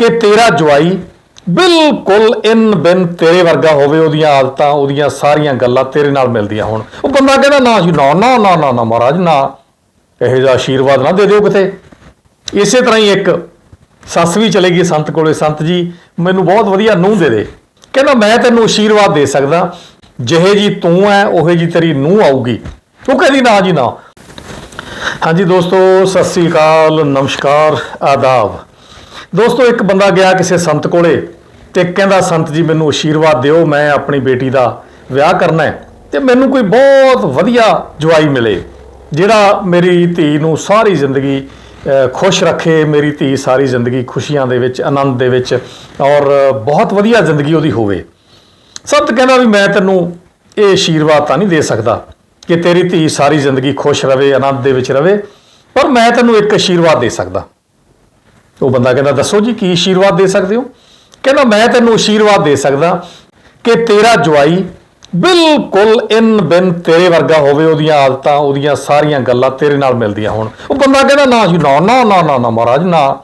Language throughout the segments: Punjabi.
ਕਿ ਤੇਰਾ ਜਵਾਈ ਬਿਲਕੁਲ ਇਨ ਬਿਨ ਤੇਰੇ ਵਰਗਾ ਹੋਵੇ, ਉਹਦੀਆਂ ਆਦਤਾਂ, ਉਹਦੀਆਂ ਸਾਰੀਆਂ ਗੱਲਾਂ ਤੇਰੇ ਨਾਲ ਮਿਲਦੀਆਂ ਹੋਣ। ਉਹ ਬੰਦਾ ਕਹਿੰਦਾ, ਨਾ ਜੀ, ਨਾ ਨਾ ਨਾ ਨਾ ਨਾ ਮਹਾਰਾਜ, ਨਾ। ਇਹੋ ਜਿਹਾ ਆਸ਼ੀਰਵਾਦ ਨਾ ਦੇ ਦਿਓ ਕਿਤੇ। ਇਸੇ ਤਰ੍ਹਾਂ ਹੀ ਇੱਕ ਸੱਸ ਵੀ ਚਲੇ ਗਈ ਸੰਤ ਕੋਲੇ। ਸੰਤ ਜੀ, ਮੈਨੂੰ ਬਹੁਤ ਵਧੀਆ ਨੂੰਹ ਦੇ ਦੇ। ਕਹਿੰਦਾ, ਮੈਂ ਤੈਨੂੰ ਆਸ਼ੀਰਵਾਦ ਦੇ ਸਕਦਾ। ਜਿਹੇ ਜੀ ਤੂੰ ਐ, ਉਹੇ ਜੀ ਤੇਰੀ ਨੂੰਹ ਆਊਗੀ। ਉਹ ਕਹਿੰਦੀ, ਨਾ ਜੀ, ਨਾ। ਹਾਂਜੀ ਦੋਸਤੋ, ਸਤਿ ਸ੍ਰੀ ਅਕਾਲ, ਨਮਸਕਾਰ, ਆਦਾਬ। ਦੋਸਤੋ, ਇੱਕ ਬੰਦਾ ਗਿਆ ਕਿਸੇ ਸੰਤ ਕੋਲੇ ਤੇ ਕਹਿੰਦਾ, ਸੰਤ ਜੀ, ਮੈਨੂੰ ਆਸ਼ੀਰਵਾਦ ਦਿਓ, ਮੈਂ ਆਪਣੀ ਬੇਟੀ ਦਾ ਵਿਆਹ ਕਰਨਾ ਹੈ। ਤੇ ਮੈਨੂੰ ਕੋਈ ਬਹੁਤ ਵਧੀਆ ਜਵਾਈ ਮਿਲੇ, ਜਿਹੜਾ ਮੇਰੀ ਧੀ ਨੂੰ ਸਾਰੀ ਜ਼ਿੰਦਗੀ ਖੁਸ਼ ਰੱਖੇ, ਮੇਰੀ ਧੀ ਸਾਰੀ ਜ਼ਿੰਦਗੀ ਖੁਸ਼ੀਆਂ ਦੇ ਵਿੱਚ, ਆਨੰਦ ਦੇ ਵਿੱਚ, ਔਰ ਬਹੁਤ ਵਧੀਆ ਜ਼ਿੰਦਗੀ ਉਹਦੀ ਹੋਵੇ। ਸੰਤ ਕਹਿੰਦਾ ਵੀ, ਮੈਂ ਤੈਨੂੰ ਇਹ ਆਸ਼ੀਰਵਾਦ ਤਾਂ ਨਹੀਂ ਦੇ ਸਕਦਾ ਕਿ ਤੇਰੀ ਧੀ ਸਾਰੀ ਜ਼ਿੰਦਗੀ ਖੁਸ਼ ਰਵੇ, ਆਨੰਦ ਦੇ ਵਿੱਚ ਰਵੇ, ਪਰ ਮੈਂ ਤੈਨੂੰ ਇੱਕ ਆਸ਼ੀਰਵਾਦ ਦੇ ਸਕਦਾ। ਉਹ ਬੰਦਾ ਕਹਿੰਦਾ, ਦੱਸੋ ਜੀ, ਕੀ ਆਸ਼ੀਰਵਾਦ ਦੇ ਸਕਦੇ ਹੋ? ਕਹਿੰਦਾ, ਮੈਂ ਤੈਨੂੰ ਆਸ਼ੀਰਵਾਦ ਦੇ ਸਕਦਾ ਕਿ ਤੇਰਾ ਜਵਾਈ ਬਿਲਕੁਲ ਇਨ ਬਿਨ ਤੇਰੇ ਵਰਗਾ ਹੋਵੇ, ਉਹਦੀਆਂ ਆਦਤਾਂ, ਉਹਦੀਆਂ ਸਾਰੀਆਂ ਗੱਲਾਂ ਤੇਰੇ ਨਾਲ ਮਿਲਦੀਆਂ ਹੋਣ। ਉਹ ਬੰਦਾ ਕਹਿੰਦਾ, ਨਾ ਜੀ, ਨਾ ਨਾ ਨਾ ਨਾ ਨਾ ਮਹਾਰਾਜ, ਨਾ।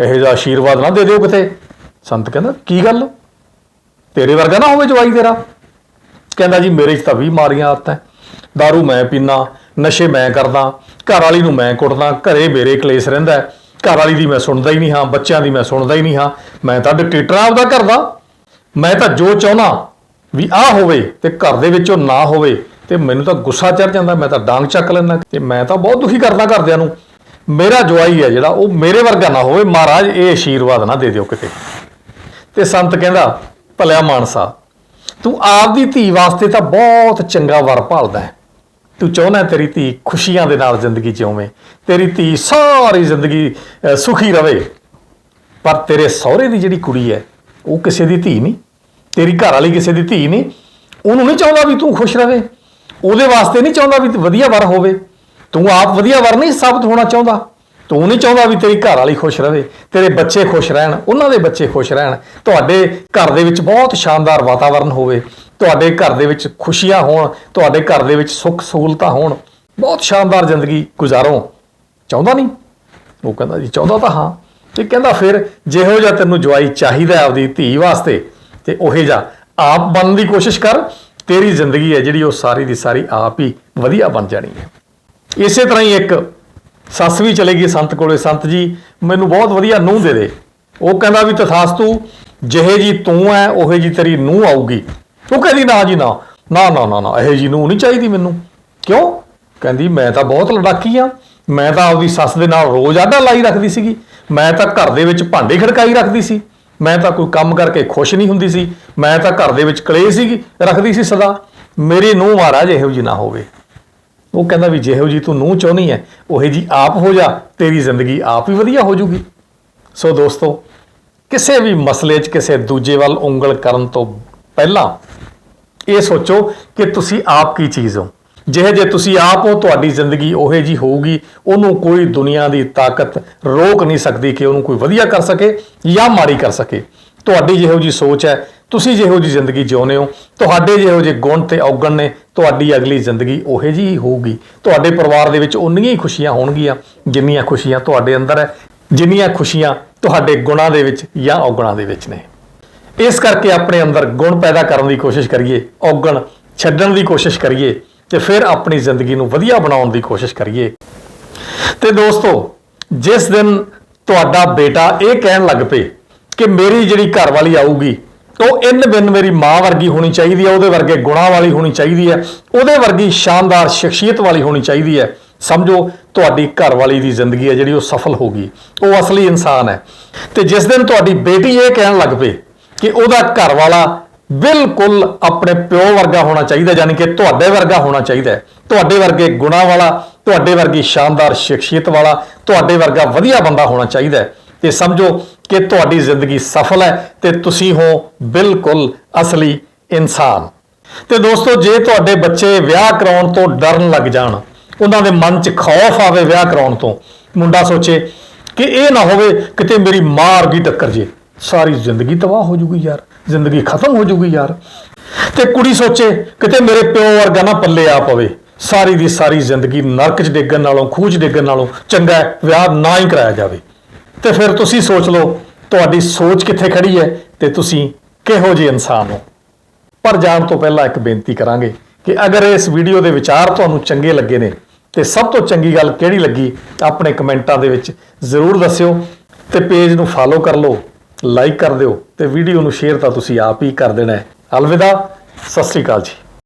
ਇਹੋ ਜਿਹਾ ਆਸ਼ੀਰਵਾਦ ਨਾ ਦੇ ਦਿਓ ਕਿਤੇ। ਸੰਤ ਕਹਿੰਦਾ, ਕੀ ਗੱਲ? ਤੇਰੇ ਵਰਗਾ ਨਾ ਹੋਵੇ ਜਵਾਈ ਤੇਰਾ? ਕਹਿੰਦਾ, ਜੀ, ਮੇਰੇ 'ਚ ਤਾਂ ਵੀ ਮਾਰੀਆਂ ਆਦਤਾਂ दारू ਮੈਂ ਪੀਣਾ ਨਸ਼ੇ ਮੈਂ ਕਰਦਾ, ਘਰ ਵਾਲੀ ਨੂੰ ਮੈਂ ਕੁੱਟਦਾ, ਘਰੇ ਮੇਰੇ ਕਲੇਸ਼ ਰਹਿੰਦਾ ਘਰ ਵਾਲੀ ਦੀ ਮੈਂ ਸੁਣਦਾ ਹੀ ਨਹੀਂ ਹਾਂ, ਬੱਚਿਆਂ ਦੀ ਮੈਂ ਸੁਣਦਾ ਹੀ ਨਹੀਂ ਹਾਂ। ਮੈਂ ਤਾਂ ਡਿਕਟੇਟਰ ਆਪਦਾ ਘਰ ਦਾ। ਮੈਂ ਤਾਂ ਜੋ ਚਾਹਣਾ ਵੀ ਆ ਹੋਵੇ ਤੇ ਘਰ ਦੇ ਵਿੱਚੋਂ ਨਾ ਹੋਵੇ ਤੇ ਮੈਨੂੰ ਤਾਂ ਗੁੱਸਾ ਚੜ ਜਾਂਦਾ, ਮੈਂ ਤਾਂ ਡਾਂਗ ਚੱਕ ਲੈਂਦਾ ਤੇ ਮੈਂ ਤਾਂ ਬਹੁਤ ਦੁਖੀ ਕਰਦਾ ਘਰਦਿਆਂ ਨੂੰ। ਮੇਰਾ ਜਵਾਈ ਹੈ ਜਿਹੜਾ, ਉਹ ਮੇਰੇ ਵਰਗਾ ਨਾ ਹੋਵੇ। ਮਹਾਰਾਜ, ਇਹ ਆਸ਼ੀਰਵਾਦ ਨਾ ਦੇ ਦਿਓ ਕਿਤੇ। ਤੇ ਸੰਤ ਕਹਿੰਦਾ, ਭਲਿਆ ਮਾਨਸਾ, ਤੂੰ ਆਪਦੀ ਧੀ ਵਾਸਤੇ ਤਾਂ ਬਹੁਤ ਚੰਗਾ ਵਰ ਭਾਲਦਾ ਹੈ। ਤੂੰ ਚਾਹੁੰਦਾ ਤੇਰੀ ਧੀ ਖੁਸ਼ੀਆਂ ਦੇ ਨਾਲ ਜ਼ਿੰਦਗੀ ਜਿਉਵੇਂ ਤੇਰੀ ਧੀ ਸਾਰੀ ਜ਼ਿੰਦਗੀ ਸੁਖੀ ਰਵੇ। ਪਰ ਤੇਰੇ ਸਹੁਰੇ ਦੀ ਜਿਹੜੀ ਕੁੜੀ ਹੈ, ਉਹ ਕਿਸੇ ਦੀ ਧੀ ਨਹੀਂ। ਤੇਰੀ ਘਰ ਵਾਲੀ ਕਿਸੇ ਦੀ ਧੀ ਨਹੀਂ। ਉਹਨੂੰ ਨਹੀਂ ਚਾਹੁੰਦਾ ਵੀ ਤੂੰ ਖੁਸ਼ ਰਵੇ। ਉਹਦੇ ਵਾਸਤੇ ਨਹੀਂ ਚਾਹੁੰਦਾ ਵੀ ਵਧੀਆ ਵਰ ਹੋਵੇ। ਤੂੰ ਆਪ ਵਧੀਆ ਵਰ ਨਹੀਂ ਸਾਬਤ ਹੋਣਾ ਚਾਹੁੰਦਾ। ਤੂੰ ਨਹੀਂ ਚਾਹੁੰਦਾ ਵੀ ਤੇਰੀ ਘਰ ਵਾਲੀ ਖੁਸ਼ ਰਹੇ ਤੇਰੇ ਬੱਚੇ ਖੁਸ਼ ਰਹਿਣ, ਉਹਨਾਂ ਦੇ ਬੱਚੇ ਖੁਸ਼ ਰਹਿਣ। ਤੁਹਾਡੇ ਘਰ ਦੇ ਵਿੱਚ ਬਹੁਤ ਸ਼ਾਨਦਾਰ ਵਾਤਾਵਰਣ ਹੋਵੇ। ਤੁਹਾਡੇ ਘਰ ਦੇ ਵਿੱਚ ਖੁਸ਼ੀਆਂ ਹੋਣ, ਤੁਹਾਡੇ ਘਰ ਦੇ ਵਿੱਚ ਸੁੱਖ ਸਹੂਲਤਾਂ ਹੋਣ, ਬਹੁਤ ਸ਼ਾਨਦਾਰ ਜ਼ਿੰਦਗੀ ਗੁਜ਼ਾਰੋ। ਚਾਹੁੰਦਾ ਨਹੀਂ? ਉਹ ਕਹਿੰਦਾ ਜੀ, ਚਾਹੁੰਦਾ ਤਾਂ ਹਾਂ। ਤੇ ਕਹਿੰਦਾ ਫਿਰ ਜਿਹੋ ਜਿਹਾ ਤੈਨੂੰ ਜਵਾਈ ਚਾਹੀਦਾ ਆਪਦੀ ਧੀ ਵਾਸਤੇ, ਤੇ ਉਹੇ ਜਿਹਾ ਆਪ ਬਣਨ ਦੀ ਕੋਸ਼ਿਸ਼ ਕਰ, ਤੇਰੀ ਜ਼ਿੰਦਗੀ ਹੈ ਜਿਹੜੀ ਉਹ ਸਾਰੀ ਦੀ ਸਾਰੀ ਆਪ ਹੀ ਵਧੀਆ ਬਣ ਜਾਣੀ ਹੈ। ਇਸੇ ਤਰ੍ਹਾਂ ਹੀ ਇੱਕ ਸੱਸ ਵੀ ਚਲੇ ਗਈ ਸੰਤ ਕੋਲੇ। ਸੰਤ ਜੀ, ਮੈਨੂੰ ਬਹੁਤ ਵਧੀਆ ਨੂੰਹ ਦੇ ਦੇ। ਉਹ ਕਹਿੰਦਾ ਵੀ ਤਥਾਸਤੂ, ਜਿਹੇ ਜੀ ਤੂੰ ਐ ਉਹੇ ਜੀ ਤੇਰੀ ਨੂੰਹ ਆਊਗੀ। ਉਹ ਕਹਿੰਦੀ ਨਾ ਜੀ ਨਾ ਨਾ ਨਾ ਨਾ ਨਾ, ਇਹ ਜੀ ਨੂੰਹ ਨਹੀਂ ਚਾਹੀਦੀ ਮੈਨੂੰ। ਕਿਉਂ? ਕਹਿੰਦੀ, ਮੈਂ ਤਾਂ ਬਹੁਤ ਲੜਾਕੀ ਆ। ਮੈਂ ਤਾਂ ਆਪਦੀ ਸੱਸ ਦੇ ਨਾਲ ਰੋਜ਼ ਆਡਾ ਲਾਈ ਰੱਖਦੀ ਸੀਗੀ। ਮੈਂ ਤਾਂ ਘਰ ਦੇ ਵਿੱਚ ਭਾਂਡੇ ਖੜਕਾਈ ਰੱਖਦੀ ਸੀ। ਮੈਂ ਤਾਂ ਕੋਈ ਕੰਮ ਕਰਕੇ ਖੁਸ਼ ਨਹੀਂ ਹੁੰਦੀ ਸੀ। ਮੈਂ ਤਾਂ ਘਰ ਦੇ ਵਿੱਚ ਕਲੇਸ਼ ਸੀਗੀ ਰੱਖਦੀ ਸੀ ਸਦਾ। ਮੇਰੀ ਨੂੰਹ ਮਹਾਰਾਜ ਇਹੋ ਜੀ ਨਾ ਹੋਵੇ। ਉਹ ਕਹਿੰਦਾ ਵੀ ਜਿਹੋ ਜੀ ਤੂੰ ਨੂੰ ਚਾਹੁੰਦੀ ਹੈ ਉਹੇ ਜੀ ਆਪ ਹੋ ਜਾ, ਤੇਰੀ ਜ਼ਿੰਦਗੀ ਆਪ ਹੀ ਵਧੀਆ ਹੋ ਜੂਗੀ। ਸੋ ਦੋਸਤੋ, ਕਿਸੇ ਵੀ ਮਸਲੇ 'ਚ ਕਿਸੇ ਦੂਜੇ ਵੱਲ ਉਂਗਲ ਕਰਨ ਤੋਂ ਪਹਿਲਾਂ ਇਹ ਸੋਚੋ ਕਿ ਤੁਸੀਂ ਆਪ ਕੀ ਚੀਜ਼ ਹੋ। ਜਿਹੇ ਜੇ ਤੁਸੀਂ ਆਪ ਹੋ, ਤੁਹਾਡੀ ਜ਼ਿੰਦਗੀ ਉਹੇ ਜੀ ਹੋਊਗੀ। ਉਹਨੂੰ ਕੋਈ ਦੁਨੀਆ ਦੀ ਤਾਕਤ ਰੋਕ ਨਹੀਂ ਸਕਦੀ ਕਿ ਉਹਨੂੰ ਕੋਈ ਵਧੀਆ ਕਰ ਸਕੇ ਜਾਂ ਮਾੜੀ ਕਰ ਸਕੇ। ਤੁਹਾਡੀ ਜਿਹੋ ਜੀ ਸੋਚ ਹੈ, ਤੁਸੀਂ ਜਿਹੋ ਜੀ ਜ਼ਿੰਦਗੀ ਜਿਉਂਦੇ ਹੋ, ਤੁਹਾਡੇ ਜਿਹੋ ਜਿਹੇ ਗੁਣ ਤੇ ਔਗਣ ਨੇ, ਤੁਹਾਡੀ ਅਗਲੀ ਜ਼ਿੰਦਗੀ ਉਹੇ ਜੀ ਹੀ ਹੋਊਗੀ। ਤੁਹਾਡੇ ਪਰਿਵਾਰ ਦੇ ਵਿੱਚ ਉਨੀਆਂ ਹੀ ਖੁਸ਼ੀਆਂ ਹੋਣਗੀਆਂ, ਜਿੰਨੀਆਂ ਖੁਸ਼ੀਆਂ ਤੁਹਾਡੇ ਅੰਦਰ ਹੈ, ਜਿੰਨੀਆਂ ਖੁਸ਼ੀਆਂ ਤੁਹਾਡੇ ਗੁਣਾਂ ਦੇ ਵਿੱਚ ਜਾਂ ਔਗਣਾਂ ਦੇ ਵਿੱਚ ਨੇ। ਇਸ ਕਰਕੇ ਆਪਣੇ ਅੰਦਰ ਗੁਣ ਪੈਦਾ ਕਰਨ ਦੀ ਕੋਸ਼ਿਸ਼ ਕਰੀਏ, ਔਗਣ ਛੱਡਣ ਦੀ ਕੋਸ਼ਿਸ਼ ਕਰੀਏ ਤੇ ਫਿਰ ਆਪਣੀ ਜ਼ਿੰਦਗੀ ਨੂੰ ਵਧੀਆ ਬਣਾਉਣ ਦੀ ਕੋਸ਼ਿਸ਼ ਕਰੀਏ। ਤੇ ਦੋਸਤੋ, ਜਿਸ ਦਿਨ ਤੁਹਾਡਾ ਬੇਟਾ ਇਹ ਕਹਿਣ ਲੱਗ ਪਏ ਕਿ ਮੇਰੀ ਜਿਹੜੀ ਘਰ ਵਾਲੀ ਆਊਗੀ, ਉਹ ਇਨ ਬਿਨ ਮੇਰੀ ਮਾਂ ਵਰਗੀ ਹੋਣੀ ਚਾਹੀਦੀ ਹੈ, ਉਹਦੇ ਵਰਗੇ ਗੁਣਾਂ ਵਾਲੀ ਹੋਣੀ ਚਾਹੀਦੀ ਹੈ, ਉਹਦੇ ਵਰਗੀ ਸ਼ਾਨਦਾਰ ਸ਼ਖਸੀਅਤ ਵਾਲੀ ਹੋਣੀ ਚਾਹੀਦੀ ਹੈ, ਸਮਝੋ ਤੁਹਾਡੀ ਘਰ ਵਾਲੀ ਦੀ ਜ਼ਿੰਦਗੀ ਹੈ ਜਿਹੜੀ ਉਹ ਸਫਲ ਹੋਗੀ ਉਹ ਅਸਲੀ ਇਨਸਾਨ ਹੈ। ਤੇ ਜਿਸ ਦਿਨ ਤੁਹਾਡੀ ਬੇਟੀ ਇਹ ਕਹਿਣ ਲੱਗ ਪਏ ਕਿ ਉਹਦਾ ਘਰ ਵਾਲਾ ਬਿਲਕੁਲ ਆਪਣੇ ਪਿਓ ਵਰਗਾ ਹੋਣਾ ਚਾਹੀਦਾ, ਯਾਨੀ ਕਿ ਤੁਹਾਡੇ ਵਰਗਾ ਹੋਣਾ ਚਾਹੀਦਾ ਤੁਹਾਡੇ ਵਰਗੇ ਗੁਣਾਂ ਵਾਲਾ, ਤੁਹਾਡੇ ਵਰਗੀ ਸ਼ਾਨਦਾਰ ਸ਼ਖਸੀਅਤ ਵਾਲਾ, ਤੁਹਾਡੇ ਵਰਗਾ ਵਧੀਆ ਬੰਦਾ ਹੋਣਾ ਚਾਹੀਦਾ ਹੈ। ਤੇ ਸਮਝੋ ਕਿ ਤੁਹਾਡੀ ਜ਼ਿੰਦਗੀ ਸਫਲ ਹੈ ਤੇ ਤੁਸੀਂ ਹੋ ਬਿਲਕੁਲ ਅਸਲੀ ਇਨਸਾਨ। ਤੇ ਦੋਸਤੋ, ਜੇ ਤੁਹਾਡੇ ਬੱਚੇ ਵਿਆਹ ਕਰਾਉਣ ਤੋਂ ਡਰਨ ਲੱਗ ਜਾਣ, ਉਹਨਾਂ ਦੇ ਮਨ 'ਚ ਖੌਫ ਆਵੇ ਵਿਆਹ ਕਰਾਉਣ ਤੋਂ, ਮੁੰਡਾ ਸੋਚੇ ਕਿ ਇਹ ਨਾ ਹੋਵੇ ਕਿਤੇ ਮੇਰੀ ਮਾਂ ਵਰਗੀ ਟੱਕਰ ਜੇ। ਸਾਰੀ ਜ਼ਿੰਦਗੀ ਤਬਾਹ ਹੋ ਜੂਗੀ ਯਾਰ, ਜ਼ਿੰਦਗੀ ਖਤਮ ਹੋ ਜੂਗੀ ਯਾਰ। ਤੇ ਕੁੜੀ ਸੋਚੇ ਕਿਤੇ ਮੇਰੇ ਪਿਓ ਵਰਗਾ ਨਾ ਪੱਲੇ ਆ ਪਵੇ। ਸਾਰੀ ਦੀ ਸਾਰੀ ਜ਼ਿੰਦਗੀ ਨਰਕ 'ਚ ਡਿੱਗਣ ਨਾਲੋਂ, ਖੂਹ 'ਚ ਡਿੱਗਣ ਨਾਲੋਂ ਚੰਗਾ ਹੈ, ਵਿਆਹ ਨਾ ਹੀ ਕਰਾਇਆ ਜਾਵੇ। ਤੇ ਫਿਰ ਤੁਸੀਂ ਸੋਚ ਲਓ, ਤੁਹਾਡੀ ਸੋਚ ਕਿੱਥੇ ਖੜੀ ਹੈ ਤੇ ਤੁਸੀਂ ਕਿਹੋ ਜਿਹੇ ਇਨਸਾਨ ਹੋ? ਪਰ ਜਾਣ ਤੋਂ ਪਹਿਲਾਂ ਇੱਕ ਬੇਨਤੀ ਕਰਾਂਗੇ ਕਿ ਅਗਰ ਇਸ ਵੀਡੀਓ ਦੇ ਵਿਚਾਰ ਤੁਹਾਨੂੰ ਚੰਗੇ ਲੱਗੇ ਨੇ, ਤੇ ਸਭ ਤੋਂ ਚੰਗੀ ਗੱਲ ਕਿਹੜੀ ਲੱਗੀ, ਆਪਣੇ ਕਮੈਂਟਾਂ ਦੇ ਵਿੱਚ ਜ਼ਰੂਰ ਦੱਸਿਓ ਤੇ ਪੇਜ ਨੂੰ ਫਾਲੋ ਕਰ ਲਓ। ਲਾਈਕ ਕਰ ਦਿਓ ਤੇ ਵੀਡੀਓ ਨੂੰ ਸ਼ੇਅਰ ਤਾਂ ਤੁਸੀਂ ਆਪ ਹੀ ਕਰ ਦੇਣਾ ਹੈ। ਅਲਵਿਦਾ, ਸਤਿ ਸ੍ਰੀ ਅਕਾਲ ਜੀ।